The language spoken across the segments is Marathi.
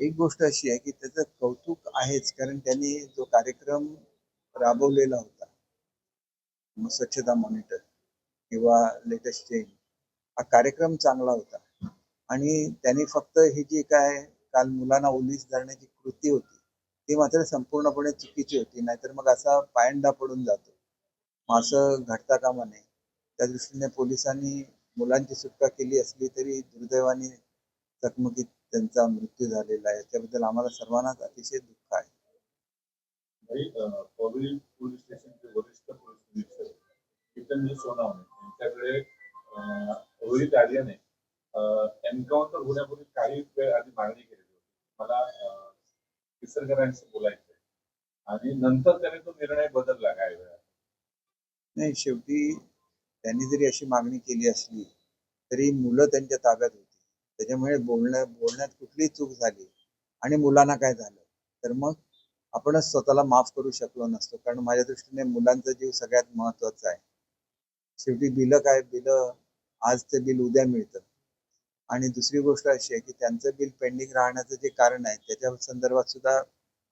एक गोष्ट अशी आहे की त्याचं कौतुक आहेच कारण त्यांनी जो कार्यक्रम राबवलेला होता मग स्वच्छता मॉनिटर किंवा लेटेस्ट चेंज हा कार्यक्रम चांगला होता. आणि त्यांनी फक्त ही जी काय काल मुलांना ओलीस धरण्याची कृती होती ती मात्र संपूर्णपणे चुकीची होती. नाहीतर मग असा पायंडा पडून जातो. मग असं घडता कामा नये. त्या दृष्टीने पोलिसांनी मुलांची सुटका केली असली तरी दुर्दैवाने चकमकीत त्यांचा मृत्यू झालेला आहे. याच्याबद्दल आम्हाला सर्वांनाच अतिशय दुःख आहे. पोलीस स्टेशनचे वरिष्ठ पोलीस निरीक्षक कितनजी सोनावणे यांच्याकडे रोहित आर्याने एन्काउंटर होण्यापूर्वी काही वेळ आधी मागणी केलेली होती. मला किसरकरांशी बोलायचं आणि नंतर त्याने तो निर्णय बदलला काय वेळा नाही शेवटी त्यांनी जरी अशी मागणी केली असली तरी मुलं त्यांच्या ताब्यात होती. त्याच्यामुळे बोलण्या बोलण्यात कुठलीही चूक झाली आणि मुलांना काय झालं? तर मग आपणच स्वतःला माफ करू शकलो नसतो. कारण माझ्या दृष्टीने मुलांचा जीव सगळ्यात महत्त्वाचा आहे. शेवटी बिलं काय? बिलं आजचं बिल उद्या मिळतं. आणि दुसरी गोष्ट अशी आहे की त्यांचं बिल पेंडिंग राहण्याचं जे कारण आहे त्याच्या संदर्भात सुद्धा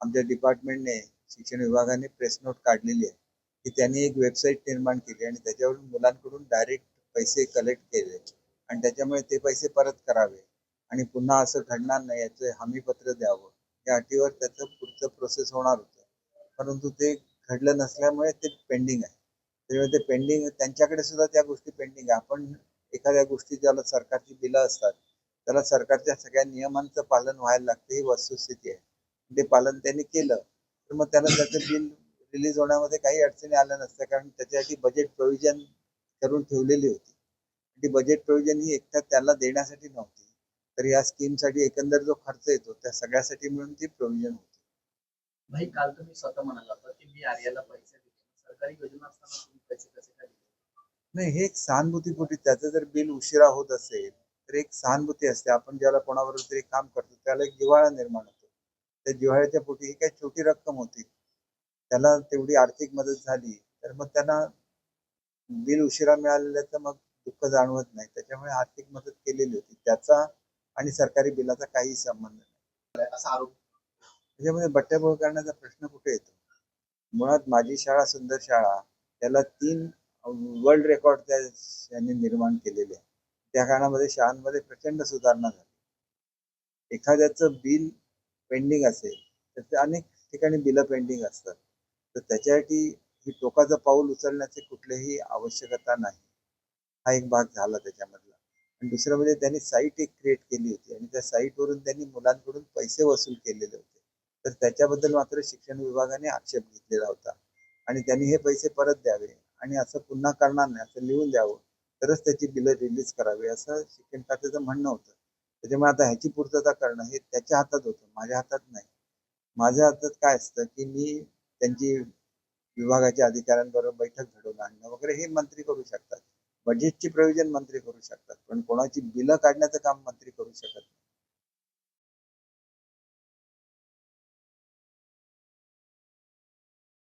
आमच्या डिपार्टमेंटने शिक्षण विभागाने प्रेस नोट काढलेली आहे की त्यांनी एक वेबसाईट निर्माण केली आणि त्याच्यावरून मुलांकडून डायरेक्ट पैसे कलेक्ट केले. आणि त्याच्यामुळे ते पैसे परत करावे. आणि पुन्हा असं घडणार नाही याचं हमीपत्र द्यावं. या अटीवर त्याचं पुढचं प्रोसेस होणार होतं. परंतु ते घडलं नसल्यामुळे ते पेंडिंग आहे. त्यामुळे ते पेंडिंग त्यांच्याकडे सुद्धा त्या गोष्टी पेंडिंग आहे. आपण एखाद्या गोष्टी ज्याला सरकारची बिलं असतात त्याला सरकारच्या सगळ्या नियमांचं पालन व्हायला लागतं ही वस्तुस्थिती आहे. ते पालन त्यांनी केलं तर मग त्याला त्याचं बिल रिलीज होण्यामध्ये काही अडचणी आल्या नसत्या कारण त्याच्यासाठी बजेट प्रोव्हिजन करून ठेवलेली होती. ती बजेट प्रोव्हिजन ही एकट्या त्याला देण्यासाठी नव्हती. तर या स्कीमसाठी एकंदर जो खर्च येतो त्या सगळ्यासाठी मिळून ती प्रोव्हिजन होती. भाई काल तुम्ही स्वतः म्हणाला होता की मी आर्याला पैसे दिले सरकारी योजना असताना तुम्ही पैसे कसे काय दिले नाही हे एक सहानुभूतीपोटी त्याचं जर बिल उशिरा होत असेल तर एक सहानुभूती असते. आपण ज्याला कोणाबरोबर तरी काम करतो त्याला एक जिव्हाळा निर्माण होतो. त्या जिव्हाळ्याच्या पोटी ही काही छोटी रक्कम होती. त्याला तेवढी आर्थिक मदत झाली तर मग त्यांना बिल उशिरा मिळालेल्याचं मग दुःख जाणवत नाही. त्याच्यामुळे आर्थिक मदत केलेली होती. त्याचा आणि सरकारी बिलाचा काही संबंध नाही. असा आरोप. त्याच्यामध्ये बट्ट्याबोळ करण्याचा प्रश्न कुठे येतो? मुळात माझी शाळा सुंदर शाळा त्याला तीन वर्ल्ड रेकॉर्ड त्या यांनी निर्माण केलेले आहे. त्या काळामध्ये शाळांमध्ये प्रचंड सुधारणा झाली. एखाद्याचं बिल पेंडिंग असेल तर ते अनेक ठिकाणी बिलं पेंडिंग असतात. तर त्याच्यासाठी ही टोकाचं पाऊल उचलण्याची कुठलीही आवश्यकता नाही. हा एक भाग झाला त्याच्यामधला. आणि दुसरं म्हणजे त्यांनी साईट एक क्रिएट केली होती. आणि त्या साईटवरून त्यांनी मुलांकडून पैसे वसूल केलेले होते. तर त्याच्याबद्दल मात्र शिक्षण विभागाने आक्षेप घेतलेला होता. आणि त्यांनी हे पैसे परत द्यावे. आणि असं पुन्हा करणार नाही असं लिहून द्यावं. तरच त्याची बिलं रिलीज करावी असं शिक्षण खात्याचं म्हणणं होतं. त्याच्यामुळे आता ह्याची पूर्तता करणं हे त्याच्या हातात होतं माझ्या हातात नाही. माझ्या हातात काय असतं की मी त्यांची विभागाच्या अधिकाऱ्यांबरोबर बैठक घडवून आणणं वगैरे हे मंत्री करू शकतात. बजेटची प्रयोजन मंत्री करू शकतात. पण कोणाची बिलं काढण्याचं काम मंत्री करू शकत नाही.